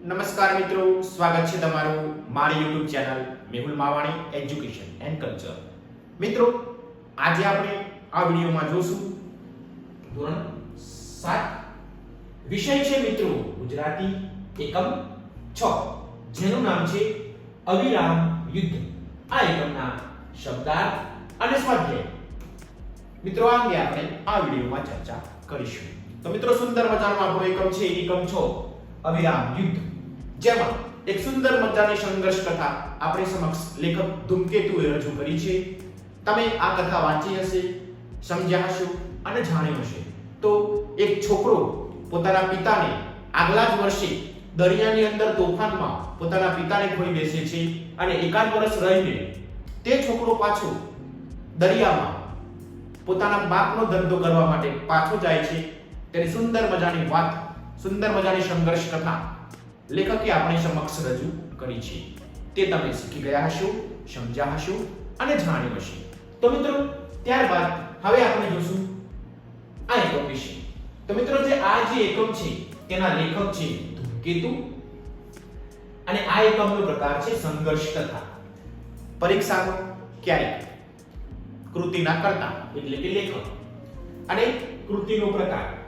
નમસ્કાર મિત્રો, સ્વાગત છે તમારું મારી YouTube channel Mehul Mavani education and culture મિત્રો, આજે આપણે આ વિડિયોમાં જોશું ધોરણ 7 વિષય છે મિત્રો, ગુજરાતી એકમ 6 જેનું નામ છે અવિરામ યુદ્ધ. આ એકમના શબ્દાર્થ અને સ્વાધ્યાય. મિત્રો, આ અંગે આપણે આ વિડીયોમાં ચર્ચા કરીશું. તો મિત્રો, સુંદર મજાનો આપણો એકમ છે, એકમ 6 અવિરામ યુદ્ધ. જેમાં એક સુંદર મજાની સંઘર્ષ કથા આપણી સમક્ષ લેખક ધૂમકેતુએ રજૂ કરી છે. તમે આ કથા વાંચી હશે, સમજ્યા હશો અને જાણ્યું હશે. તો એક છોકરો પોતાના પિતાને આગલા જ વર્ષે દરિયાની અંદર તોફાનમાં પોતાના પિતાને ખોઈ બેસે છે અને એકાદ વર્ષ રહીને તે છોકરો પાછો દરિયામાં પોતાના બાપનો ધંધો કરવા માટે પાછો જાય છે. તેની સુંદર મજાની વાત સુંદર મજાની સંઘર્ષ કથા લેખકે આપણી સમક્ષ રજૂ કરી છે. તે તમે શીખી ગયા હશો, સમજ્યા હશો અને જાણ્યું હશે. તો મિત્રો, ત્યારબાદ હવે આપણે જોશું આ એકમ વિશે. તો મિત્રો, જે આ જે એકમ છે, તેના લેખક છે ધૂમકેતુ અને આ એકમનો પ્રકાર છે સંઘર્ષ કથા. પરીક્ષાનો ક્યારેક? કૃતિના કરતા, એટલે કે લેખક. અને કૃતિનો પ્રકાર.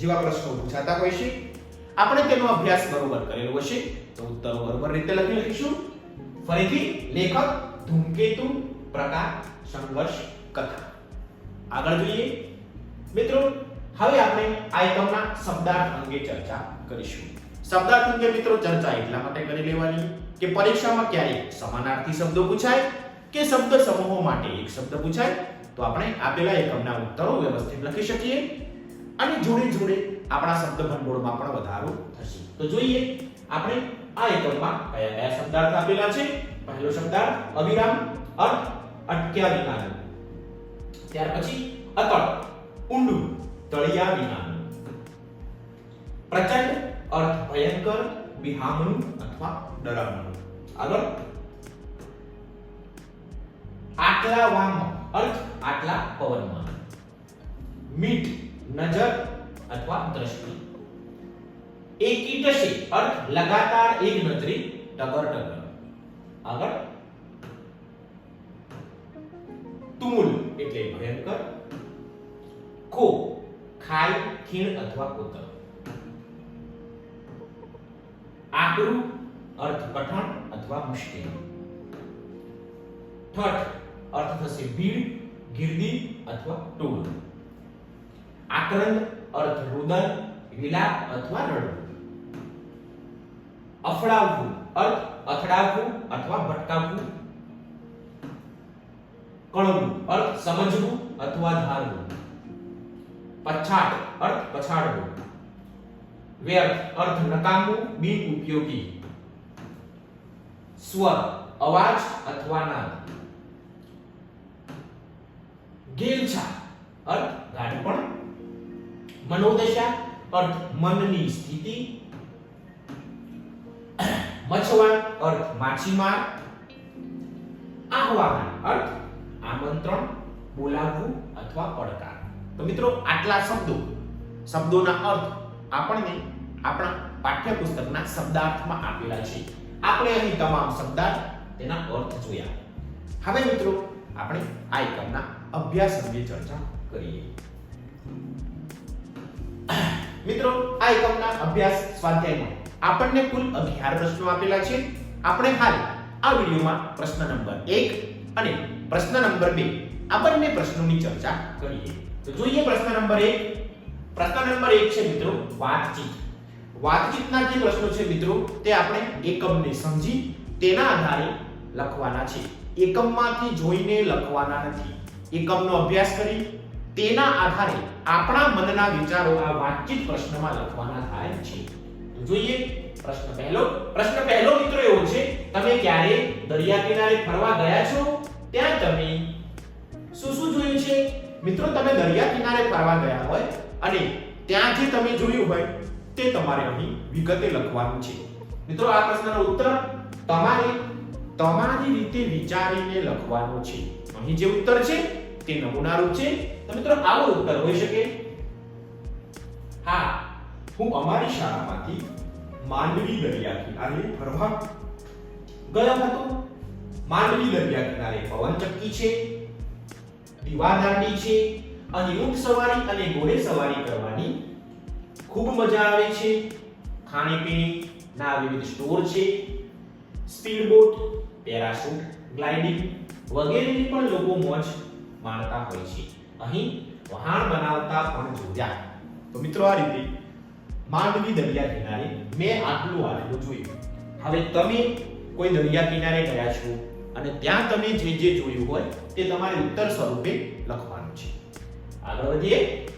જેવા પ્રશ્નો પૂછાતા હોય છે. આપણે તેનો અભ્યાસ બરોબર કરેલો હશે. તો ઉત્તરો બરોબર રીતે લખી લખીશું ફરીથી લેખક ધૂમકેતુ પ્રકાર સંઘર્ષ કથા. આગળ જોઈએ. મિત્રો, હવે આપણે આ એકમના શબ્દાર્થ અંગે ચર્ચા કરીશું. શબ્દાર્થ અંગે મિત્રો ચર્ચા એટલા માટે કરી લેવાની કે પરીક્ષામાં ક્યારેક સમાનાર્થી શબ્દો પૂછાય કે શબ્દ સમૂહો માટે એક શબ્દ પૂછાય. તો આપણે આપેલા એકમના ઉત્તરો વ્યવસ્થિત લખી શકીએ. અને જોડે જોડે આપણા શબ્દ ભંડોળમાં પણ વધારો થશે. તો જોઈએ, આપણે આ એકમમાં કયા કયા શબ્દાર્થ આપેલા છે? પહેલો શબ્દાર્થ, અવિરામ, અર્થ, અટક્યા વિનાનું. ત્યાર પછી, અતળ, ઊંડું, તળિયા વિનાનું. પ્રચંડ, અર્થ, ભયંકર વિહામણું અથવા ડરામણું. આગળ. આટલા વામ અર્થ, આટલા પવનમાં. મીટ નજર અથવા દ્રષ્ટિ એકી ટશે અર્થ લગાતાર એક નજરે ટગર ટગર આગળ તુમુલ એટલે ભયંકર ખો ખાઈ ખીણ અથવા કોતર આકરું અર્થ કઠણ અથવા મુશ્કેલ ઠઠ અર્થ થશે ભીડ ગીર્દી અથવા ટોળ આક્રંદ અર્થ રુદન, વિલાપ અથવા રડવું. અફડાવવું અર્થ અથડાવવું અથવા ભટકાવવું. કણવું અર્થ સમજવું અથવા ધારવું. પછાટ અર્થ પછાડવું. વ્યર્થ અર્થ નકામું બિન ઉપયોગી. સ્વર અવાજ અથવા નાદ ગેલછા અર્થ ગાઢપણ મનોદશા, અર્થ મનની સ્થિતિ મછવા અર્થ માછીમાર આહવાન અર્થ આમંત્રણ, બોલાવવું અથવા પડકાર. તો મિત્રો, આટલા શબ્દો. શબ્દોના અર્થ આપણને આપણા પાઠ્યપુસ્તકના શબ્દાર્થમાં આપેલા છે. આપણે અહીં તમામ શબ્દાર્થ તેના અર્થ જોયા. હવે મિત્રો, આપણે આ એકમના અભ્યાસ અંગે ચર્ચા કરીએ. મિત્રો, આ એકમના અભ્યાસ સ્વાધ્યાયમાં. આપણને કુલ 11 પ્રશ્નો આપેલા છે. આપણે હાલ આ વિડિયોમાં પ્રશ્ન નંબર 1 અને પ્રશ્ન નંબર 2 આ બંને પ્રશ્નોની ચર્ચા કરીએ. તો જોઈએ પ્રશ્ન નંબર 1 પ્રશ્ન નંબર 1 છે મિત્રો, વાતચીત. વાતચીતના જે પ્રશ્નો છે મિત્રો, તે આપણે એકમને સમજી તેના આધારે લખવાના છે. એકમમાંથી જોઈને લખવાના નથી. એકમનો અભ્યાસ કરી તેના આધારે આપણા મનના વિચારો આ વાતચીત પ્રશ્નમાં લખવાના થાય છે. જોઈએ, પ્રશ્ન પહેલો. પ્રશ્ન પહેલો મિત્રો એવો છે, તમે ક્યારે દરિયા કિનારે ફરવા ગયા છો? ત્યાં તમે શું શું જોયું છે? મિત્રો, તમે દરિયા કિનારે ફરવા ગયા હોય અને ત્યાં જે તમે જોયું હોય તે તમારે અહીં વિગતે લખવાનું છે. મિત્રો, આ પ્રશ્નનો ઉત્તર તમારે તમારી રીતે વિચારીને લખવાનો છે. અહીં જે ઉત્તર છે તે નમૂનારૂપ છે. તો મિત્રો આવો ઉત્તર હોઈ શકે. હા, હું અમારી શાળામાંથી માંડવી દરિયા કિનારે ફરવા ગયો હતો. માંડવી દરિયા કિનારે પવન ચક્કી છે દીવાદાંડી છે અહીં ઊંટ સવારી અને ઘોડે સવારી કરવાની ખૂબ મજા આવે છે. ખાણીપીણી ના વિવિધ સ્ટોર છે. સ્પીડ બોટ પેરાશૂટ, ગ્લાઇડિંગ વગેરેની પણ લોકો મોજ માણતા હોય છે. અહીં વહાણ બનાવતા પણ જોયા. તો મિત્રો આ રીતે માંડવી દરિયા કિનારે મેં આટલું આવેલું જોયું. હવે તમે કોઈ દરિયા કિનારે ગયા છો અને ત્યાં તમે જે જે જોયું હોય તે તમારે ઉત્તર સ્વરૂપે લખવાનું છે. આગળ વધીએ.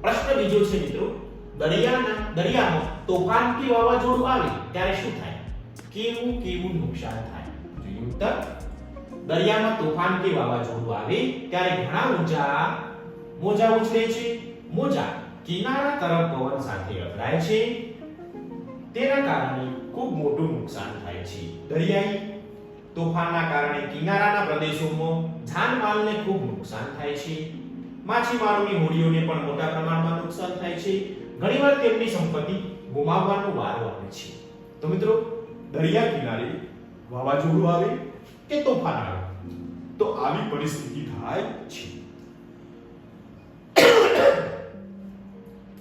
પ્રશ્ન બીજો છે મિત્રો. દરિયાના, દરિયામાં તોફાન કે વાવાઝોડું આવે ત્યારે શું થાય? કેવું કેવું નુકસાન થાય? જોઈએ ઉત્તર. દરિયામાં તોફાન કે વાવાઝોડું આવે, ત્યારે ઘણા ઊંચા મોજા ઉછળે છે. મોજા કિનારા તરફ પવન સાથે અથડાય છે. તેના કારણે ખૂબ મોટું નુકસાન થાય છે. દરિયાઈ તોફાનના કારણે કિનારાના પ્રદેશોમાં જાનમાલને ખૂબ નુકસાન થાય છે. માછીમારોની હોડીઓને પણ મોટા પ્રમાણમાં નુકસાન થાય છે. ઘણીવાર તેમની સંપત્તિ ગુમાવવાનો વારો આવે છે. તો મિત્રો, દરિયા કિનારે વાવાઝોડું આવે કે તોફાન આવે? તો આવી પરિસ્થિતિ થાય છે.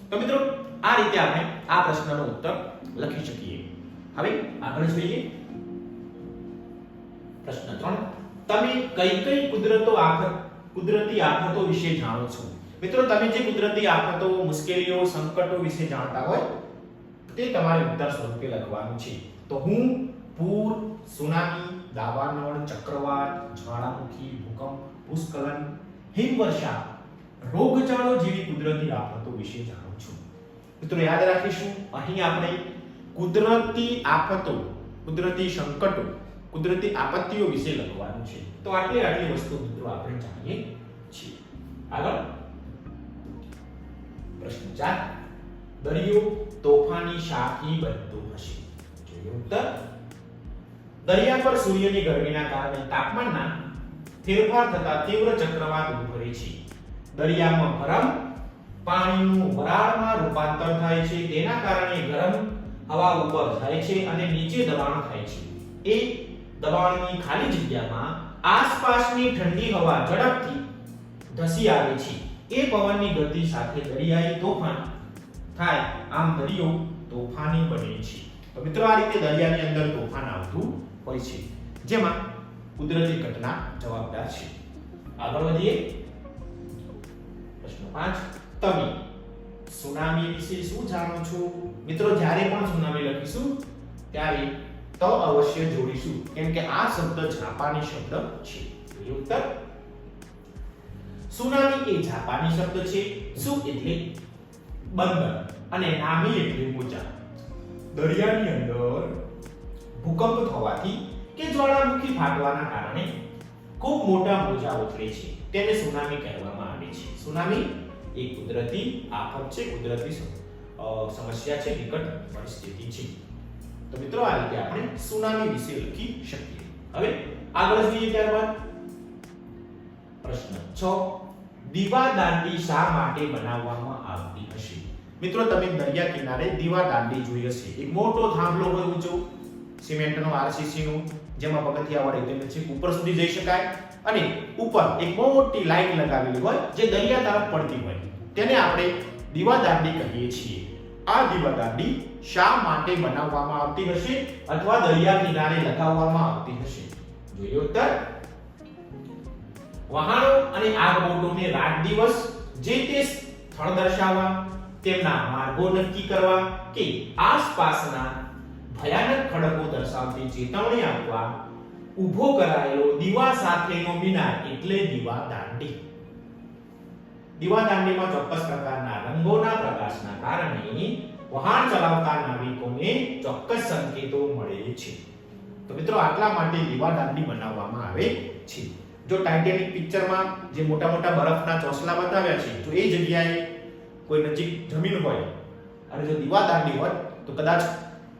તો મિત્રો, આ રીતે આપણે આ પ્રશ્નનો ઉત્તર લખી શકીએ. હવે આગળ જોઈએ. પ્રશ્ન 3 તમે કઈ કઈ કુદરતો આફત, કુદરતી આફતો વિશે જાણો છો? મિત્રો, તમે જે કુદરતી આફતો, મુશ્કેલીઓ, સંકટો વિશે જાણતા હોય, તે તમારે ઉત્તર સ્વરૂપે લખવાનું છે. તો હું, પૂર, સુનામી દાવાનળ, ચક્રવાત, જ્વાળામુખી, ભૂકંપ, ભૂસ્ખલન, હિમવર્ષા, રોગચાળો જેવી કુદરતી આફતો વિશે જાણો છો. મિત્રો, યાદ રાખીશું, અહીં આપણે કુદરતી આફતો, કુદરતી સંકટો, કુદરતી આપત્તિઓ વિશે લખવાનું છે. તો આટલી આટલી વસ્તુ મિત્રો આપણે જાણીએ છીએ. આગળ. પ્રશ્ન ચાર. દરિયો, તોફાની શાખી બનતો હશે. જોઈએ ઉત્તર. દરિયા પર સૂર્યની ગરમીના કારણે તાપમાનના ફેરફાર થતા તીવ્ર ચક્રવાત ઉભરે છે. દરિયામાં ગરમ પાણીનું વરાળમાં રૂપાંતર થાય છે. તેના કારણે ગરમ હવા ઉપર જાય છે અને નીચે દબાણ થાય છે. એ દબાણની ખાલી જગ્યામાં આસપાસની ઠંડી હવા ઝડપથી ધસી આવે છે. એ પવનની ગતિ સાથે દરિયાઈ તોફાન થાય. આમ દરિયો તોફાની બને છે. તો મિત્રો, આ રીતે દરિયાની અંદર તોફાન આવતું હોય છે. જેમાં કુદરતી ઘટના જવાબદાર છે. આગળ વધીએ. પ્રશ્ન પાંચ. તમે સુનામી વિશે શું જાણો છો? મિત્રો, જ્યારે પણ સુનામી લખીશું, ત્યારે તો અવશ્ય જોડીશું. કેમ કે આ શબ્દ જાપાની શબ્દ છે. ઉત્તર? સુનામી એ જાપાની શબ્દ છે. શું એટલે? બંદર. અને નામી એટલે મોજા. દરિયાની અંદર ભૂકંપ થવાથી કે જ્વાળામુખી ફાટવાના કારણે ખૂબ મોટા મોજા ઉતરે છે. તેને સુનામી કહેવામાં આવે છે. સુનામી એ કુદરતી આફત છે, કુદરતી સમસ્યા છે વિકટ પરિસ્થિતિ છે. તો મિત્રો, આ રીતે આપણે સુનામી વિશે લખી શકીએ. હવે આગળ જઈએ ત્યારબાદ. પ્રશ્ન 6 દીવાદાંડી શા માટે બનાવવામાં આવતી હશે? મિત્રો, તમે દરિયા કિનારે દીવા દાંડી જોઈ હશે. એક મોટો થાંભલો હોય ઊંચો. સિમેન્ટનો આરસીસી નો જેમાં પગથિયા વડે તે પછી ઉપર સુધી જઈ શકાય. અને ઉપર એક મોટી લાઈન લગાવેલી હોય, જે દરિયા તરફ પડતી હોય. તેને આપણે દીવાદાંડી કહીએ છીએ. આ દીવાદાંડી શા માટે બનાવવામાં આવતી હશે અથવા દરિયા કિનારે લગાવવામાં આવતી હશે? જોઈએ ઉત્તર. વહાણો અને આગબોટોને રાત દિવસ જે તે સ્થળ દર્શાવવા, તેમના માર્ગો નક્કી કરવા કે આસપાસના ભયાનક ખડકો દર્શાવતી ચેતવણી આપવા ઊભો કરાયેલો દીવા સાથેનો મિનાર એટલે દીવા દાંડી. દીવા દાંડીમાં ચોક્કસ પ્રકારના રંગોના પ્રકાશના કારણે વહાણ ચલાવતા નાવિકોને ચોક્કસ સંકેતો મળે છે. તો મિત્રો આટલા માટે દીવા દાંડી બનાવવામાં આવે છે. જો ટાઇટેનિક પિક્ચરમાં જે મોટા મોટા બરફના ચોસલા બતાવ્યા છે, તો એ જગ્યાએ કોઈ નજીક જમીન હોય અને જો દીવા દાંડી હોય તો કદાચ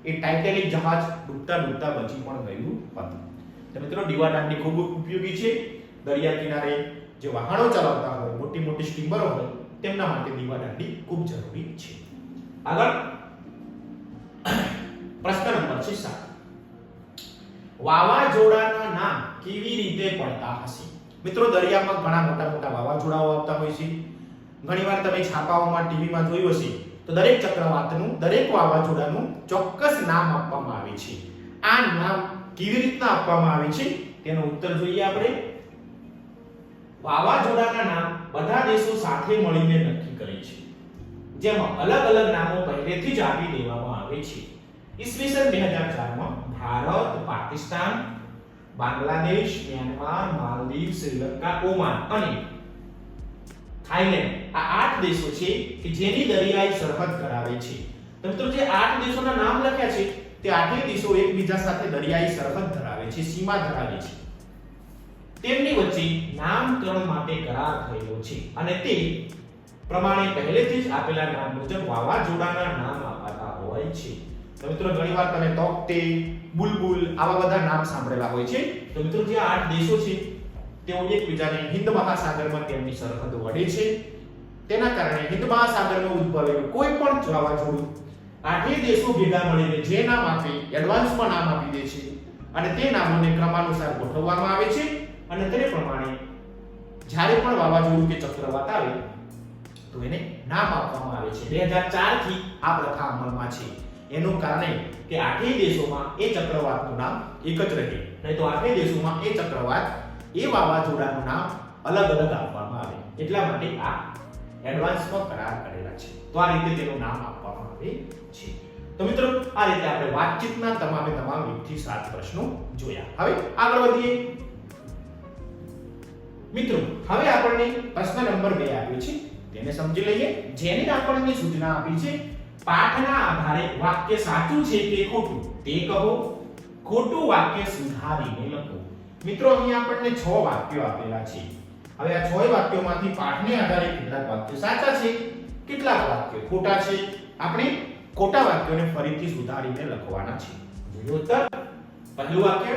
એ ટાઇટેનિક જહાજ ડૂબતા ડૂબતા બચી પણ ગયું હતું. તો મિત્રો, દીવા દાંડી ખૂબ ઉપયોગી છે. દરિયા કિનારે જે વાહનો ચલાવતા હોય મોટી મોટી સ્ટીમરો હોય, તેમના માટે દીવા દાંડી ખૂબ જરૂરી છે. આગળ પ્રશ્ન નંબર છે સાત. વાવાઝોડાના નામ કેવી રીતે પડતા હશે? મિત્રો, દરિયામાં ઘણા મોટા મોટા વાવાઝોડાઓ આવતા હોય છે. ઘણીવાર તમે છાપાઓમાં ટીવીમાં જોયું હશે તો દરેક ચક્રવાતનું, દરેક વાવાઝોડાનું ચોક્કસ નામ આપવામાં આવે છે. આ નામ કેવી રીતના આપવામાં આવે છે? તેનો ઉત્તર જોઈએ આપણે. વાવાઝોડાના નામ બધા દેશો સાથે મળીને નક્કી કરે છે. જેમાં અલગ અલગ નામો પહેલેથી જ આપી દેવામાં આવે છે. ઈસવીસન 2004 માં ભારત, પાકિસ્તાન, બાંગ્લાદેશ, મ્યાનમાર, માલદીવ, શ્રીલંકા, ઓમાન અને થાઈલેન્ડ આ આઠ દેશો છે કે જેની દરિયાઈ સરહદ ધરાવે છે. તો મિત્રો જે આઠ દેશોના નામ લખ્યા છે, તે આઠેય દેશો એકબીજા સાથે દરિયાઈ સરહદ ધરાવે છે, સીમા ધરાવે છે. તેમની વચ્ચે નામકરણ માટે કરાર થયેલો છે અને તે પ્રમાણે પહેલેથી જ આપેલા નામ મુજબ વાવાઝોડાના નામ અપાતા હોય છે. તો મિત્રો ઘણીવાર તમે તોકતે, બુલબુલ આવા બધા નામ સાંભળેલા હોય છે. તો મિત્રો જે આઠ દેશો છે તેઓ એકબીજાને હિન્દ મહાસાગરમાં તેમની સરહદ વડે છે. તેના કારણે હિન્દ મહાસાગરમાં ઉદ્ભવેલું કોઈ પણ વાવાઝોડું આઠેય દેશો ભેગા મળીને જે નામ આપે એડવાન્સમાં નામ આપી દે છે. અને તે નામોને ક્રમાનુસાર ગોઠવવામાં આવે છે. અને તે પ્રમાણે જ્યારે પણ વાવાઝોડું કે ચક્રવાત આવે, તો એને નામ આપવામાં આવે છે. 2004 થી આ પ્રથા અમલમાં છે. એનું કારણ કે આઠેય દેશોમાં એ ચક્રવાતનું નામ એક જ રહે. નહીં તો આઠેય દેશોમાં એ ચક્રવાત એ વાવાઝોડાનું નામ અલગ અલગ આપવામાં આવે. એટલા માટે આ એડવાન્સમાં કરાર કરેલા છે. તો આ રીતે તેનું નામ આપવામાં આવે છે. તો મિત્રો, આ રીતે આપણે વાતચીતના તમામે તમામ એકથી સાત પ્રશ્નો જોયા. હવે આગળ વધીએ. મિત્રો, હવે આપણને પ્રશ્ન નંબર બે આવ્યો છે. તેને સમજી લઈએ. જેને આપણને સૂચના આપી છે, પાઠના આધારે વાક્ય સાચું છે કે ખોટું, તે કહો. ખોટું વાક્ય સુધારીને લખો. મિત્રો અહીંયા આપણને 6 વાક્યો આપેલા છે. હવે આ 6 વાક્યોમાંથી પાઠને આધારે કેટલાક વાક્યો સાચા છે, કેટલાક વાક્યો ખોટા છે. આપણે ખોટા વાક્યોને ફરીથી સુધારીને લખવાના છે. જોઈએ ઉત્તર. પહેલું વાક્ય,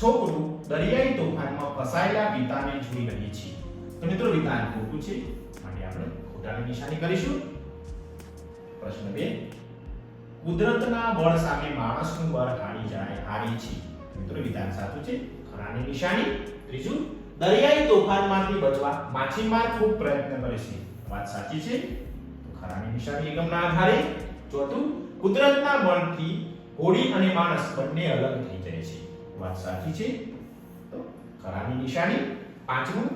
છોકરું દરિયાઈ તોફાનમાં ફસાયેલા પિતાને જોઈ રહી છે. તો મિત્રો, વિધાન ખોટું છે. માટે આપણે ખોટાની નિશાની કરીશું. પ્રશ્ન 2 કુદરતના બળ સામે માણસનું બળ હારી જાય, હારી છે. મિત્રો, વિધાન સાચું છે? ખરાની નિશાની, ત્રીજું, દરિયાઈ તોફાનમાંથી બચવા માછીમાર ખૂબ પ્રયત્ન કરે છે. વાત સાચી છે? ખરાની નિશાની એકમના આધારે. ચોથું, કુદરતના બળથી હોડી અને માણસ બંને અલગ થઈ જાય છે. વાત સાચી છે? તો ખરાની નિશાની, પાંચમું,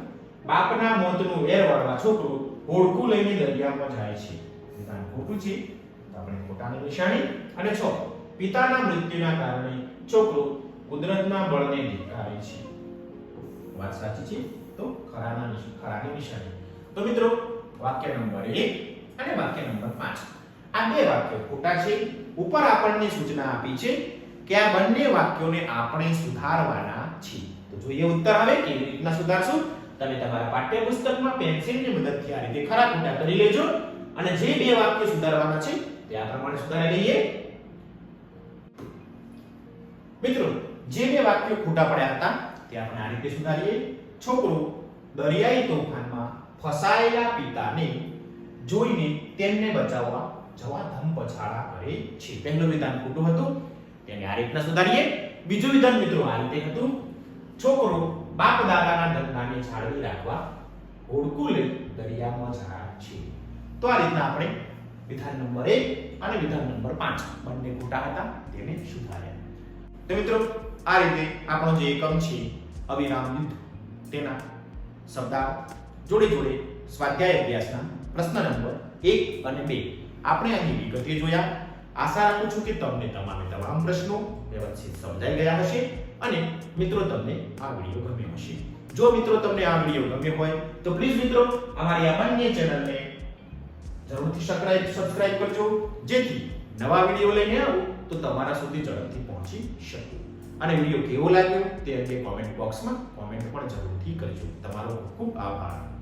બાપના મોતનું વેર વાળવા છોકરો હોડકું લઈને દરિયામાં જાય છે. વિધાન ખોટું છે? આપણે ખોટાની નિશાની. અને છ, પિતાના મૃત્યુના કારણે છોકરો કુદરતના બળને ધિક્કારે છે. વાત સાચી છે? તો ખરાના ખરાની નિશાની. તો મિત્રો, વાક્ય નંબર 1 અને વાક્ય નંબર 5 આ બે વાક્યો ખોટા છે. ઉપર આપણને સૂચના આપી છે કે આ બંને વાક્યોને આપણે સુધારવાના છે તો જોઈએ ઉત્તર હવે કેવી રીતના સુધારશું? તમે તમારા પાઠ્યપુસ્તકમાં પેન્સિલની મદદથી આ રીતે ખરા ખોટા કરી લેજો અને જે બે વાક્યો સુધારવાના છે તે આ પ્રમાણે સુધારી લઈએ. મિત્રો જે બે વાક્યો ખોટા પડ્યા હતા તે આપણે આ રીતે સુધારીએ. છોકરો દરિયાઈ તોફાનમાં ફસાયેલા પિતાને જોઈને તેમને બચાવવા જવા ધમપછાડા કરે છે. પહેલું વિધાન ખોટું હતું, તેને આ રીતના સુધારીએ. બીજું વિધાન મિત્રો આ રીતે હતું. છોકરો બાપ દાદાના ધંધાને જાળવી રાખવા હોડકું લઈ દરિયામાં જાય છે. તો આ રીતના આપણે વિધાન નંબર એક અને વિધાન નંબર પાંચ બંને ખોટા હતા, તેને સુધાર્યા. તો મિત્રો આ રીતે આપણો જે એકમ છે અવિરામ યુદ્ધ. તેના શબ્દાર્થ જોડે જોડે સ્વાધ્યાય અભ્યાસના પ્રશ્ન નંબર એક અને બે. આપણે અહીં વિગતે જોયા. આશા રાખું છું કે તમને તમામે તમામ પ્રશ્નો વ્યવસ્થિત સમજાઈ ગયા હશે અને મિત્રો તમને આ વીડિયો ગમ્યો હશે. જો મિત્રો તમને આ વીડિયો ગમ્યો હોય, તો પ્લીઝ મિત્રો અમારી આ બંને ચેનલને જરૂરથી સબસ્ક્રાઇબ કરજો. જેથી નવા વીડિયો લઈને આવું તો તમારા સુધી ઝડપથી પહોંચી શકું. અને વીડિયો કેવો લાગ્યો તે અંગે કોમેન્ટ બોક્સમાં કોમેન્ટ પણ જરૂરથી કરજો. તમારો ખૂબ ખૂબ આભાર.